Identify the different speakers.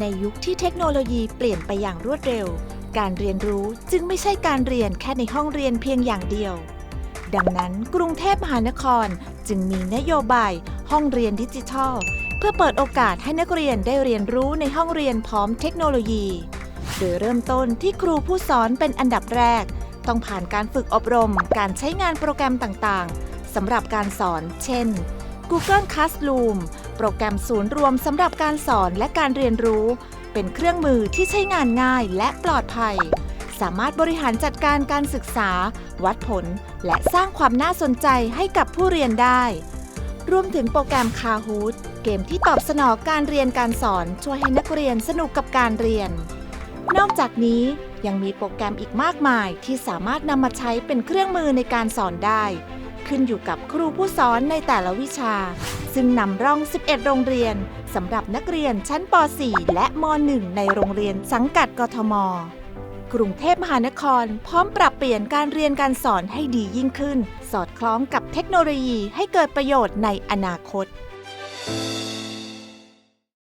Speaker 1: ในยุคที่เทคโนโลยีเปลี่ยนไปอย่างรวดเร็ว การเรียนรู้จึงไม่ใช่การเรียนแค่ในห้องเรียนเพียงอย่างเดียว ดังนั้นกรุงเทพมหานครจึงมีนโยบาย ห้องเรียนดิจิทัล เพื่อเปิดโอกาสให้นักเรียนได้เรียนรู้ในห้องเรียนพร้อมเทคโนโลยี โดยเริ่มต้นที่ครูผู้สอนเป็นอันดับแรก ต้องผ่านการฝึกอบรม การใช้งานโปรแกรมต่างๆสำหรับการสอน เช่น Google Classroom โปรแกรมศูนย์รวมสำหรับการสอนและการเรียนรู้ เป็นเครื่องมือที่ใช้งานง่ายและปลอดภัย สามารถบริหารจัดการการศึกษา วัดผล และสร้างความน่าสนใจให้กับผู้เรียนได้ รวมถึงโปรแกรม Kahoot เกมที่ตอบสนองการเรียนการสอนช่วยให้นักเรียนสนุกกับการเรียน นอกจากนี้ยังมีโปรแกรมอีกมากมายที่สามารถนำมาใช้เป็นเครื่องมือในการสอนได้ ขึ้นอยู่กับครูผู้สอนในแต่ละวิชา ซึ่งนำร่อง 11 โรงเรียนสำหรับนักเรียนชั้นป .4 และม .1 ในโรงเรียนสังกัดกทม กรุงเทพมหานคร พร้อมปรับเปลี่ยนการเรียนการสอนให้ดียิ่งขึ้น สอดคล้องกับเทคโนโลยีให้เกิดประโยชน์ในอนาคต